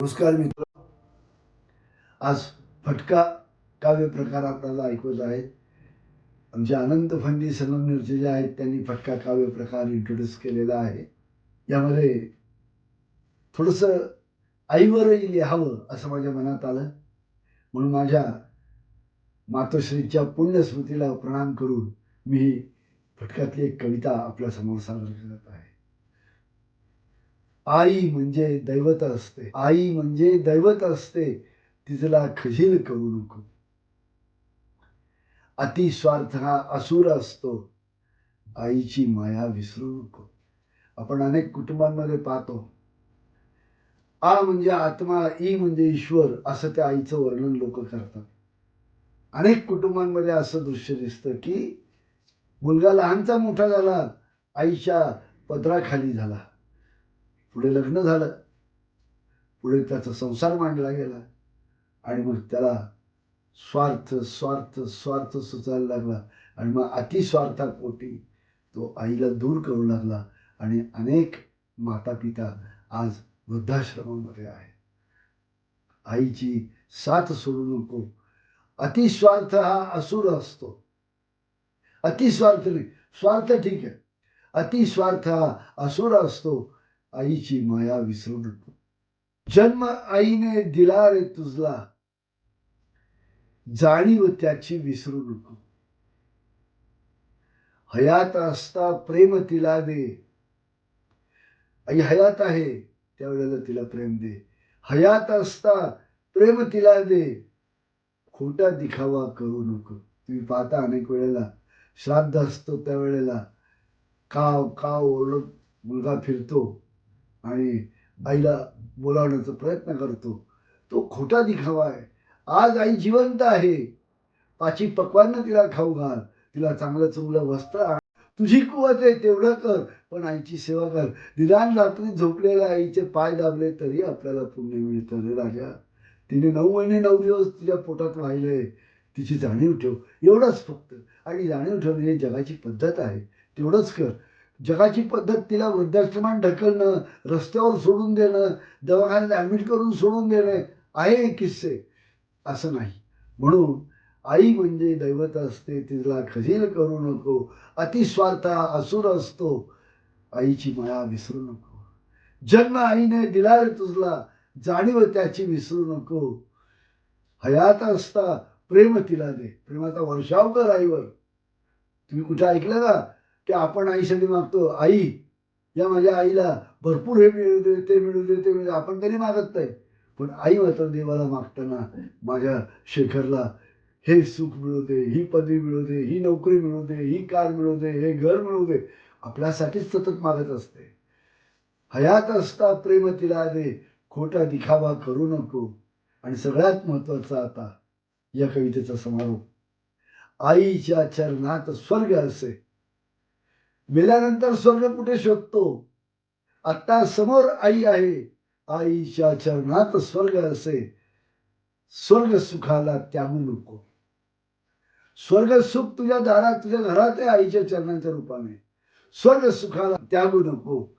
नमस्कार मित्र. आज फटका काव्य प्रकार आपल्याला ऐकवत आहेत. आमचे अनंत फंडी संगमनेरचे जे आहेत त्यांनी फटका काव्य प्रकार इंट्रोड्यूस केलेला आहे. यामध्ये थोडंसं आईवरही लिहावं असं माझ्या मनात आलं. म्हणून माझ्या मातोश्रीच्या पुण्यस्मृतीला प्रणाम करून मी फटकातली फटक्यातली एक कविता आपल्यासमोर सादर करत आहे. आई म्हणजे दैवत असते. आई म्हणजे दैवत असते. तिला खजील करू नको. अतिस्वार्थ हा असुर असतो. आईची माया विसरू नको. आपण अनेक कुटुंबांमध्ये पाहतो. आ म्हणजे आत्मा ई म्हणजे ईश्वर असं त्या आईचं वर्णन लोक करतात. अनेक कुटुंबांमध्ये असं दृश्य दिसतं की मुलगा लहानचा मोठा झाला आईच्या पदराखाली झाला. पुढे लग्न झालं. पुढे त्याचा संसार मांडला गेला. आणि मग त्याला स्वार्थ स्वार्थ स्वार्थ सुचायला लागला. आणि मग अतिस्वार्थापोटी तो आईला दूर करू लागला. आणि अनेक माता पिता आज वृद्धाश्रमामध्ये आहे आईची साथ सोडू नको. अतिस्वार्थ हा असुर असतो. अतिस्वार्थ नाही. स्वार्थ ठीक आहे. अतिस्वार्थ हा असुर असतो. आईची माया विसरू नको जन्म आईने दिला रे तुझला जाणीव त्याची विसरू नको हयात असता प्रेम तिला दे आई हयात आहे त्यावेळेला तिला प्रेम दे हयात असता प्रेम तिला दे खोटा दिखावा करू नको तुम्ही पाहता अनेक वेळेला श्राद्ध असतो त्यावेळेला काव काव ओरडत मुलगा फिरतो आणि आईला बोलावण्याचा प्रयत्न करतो. तो खोटा दिखावा आहे. आज आई जिवंत आहे. पाची पक्वांना तिला खाऊ घाल. तिला चांगलं चांगलं वस्त्र तुझी कुवत आहे तेवढं कर. पण आईची सेवा कर. निदान रात्री झोपलेल्या आईचे पाय दाबले तरी आपल्याला पुण्य मिळतं रे राजा. तिने नऊ महिने नऊ दिवस तिच्या पोटात वाहिले. तिची जाणीव ठेव. एवढंच फक्त. आणि जाणीव ठेवणे हे जगाची पद्धत आहे. तेवढंच कर. जगाची पद्धत तिला वृद्धाश्रमात ढकलणं रस्त्यावर सोडून देणं दवाखान्यात ॲडमिट करून सोडून देणं आहे किस्से. असं नाही. म्हणून आई म्हणजे दैवत असते तिला खजील करू नको अतिस्वार्थ असुर असतो आईची माया विसरू नको. जन्म आईने दिला रे तुझला जाणीव त्याची विसरू नको. हयात असता प्रेम तिला दे. प्रेमाचा वर्षाव कर आईवर. तुम्ही कुठे ऐकलं का? की आपण आईसाठी मागतो आई या माझ्या आईला भरपूर हे मिळू दे ते मिळू दे ते मिळू दे. आपण तरी मागत नाही. पण आई मात्र देवाला मागताना माझ्या शेखरला हे सुख मिळू दे ही पदवी मिळू दे ही नोकरी मिळू दे ही कार मिळू दे हे घर मिळू दे. आपल्यासाठीच सतत मागत असते. हयात असता प्रेम तिला दे खोटा दिखावा करू नको. आणि सगळ्यात महत्त्वाचा आता या कवितेचा समारोप. आईच्या चरणात स्वर्ग असे. मेल्यानंतर स्वर्ग कुठे शोधतो? आता समोर आई आहे. आईच्या चरणात स्वर्ग असे. स्वर्ग सुखाला त्यागू नको. स्वर्ग सुख तुझ्या दारात तुझ्या घरात आहे आईच्या चरणाच्या रूपाने. स्वर्ग सुखाला त्यागू नको.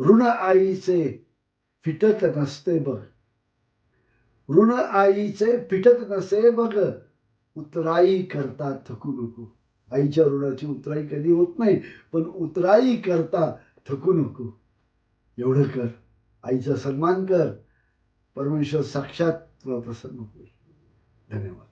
ऋण आईचे फिटत नसते बघ. ऋण आईचे फिटत नसे बघ. उतराई करता थकू नको. आईच्या ऋणाची उतराई कधी होत नाही पण उतराई करता थकू नको. एवढं कर आईचा सन्मान कर. परमेश्वर साक्षात तुला प्रसन्न होईल. धन्यवाद.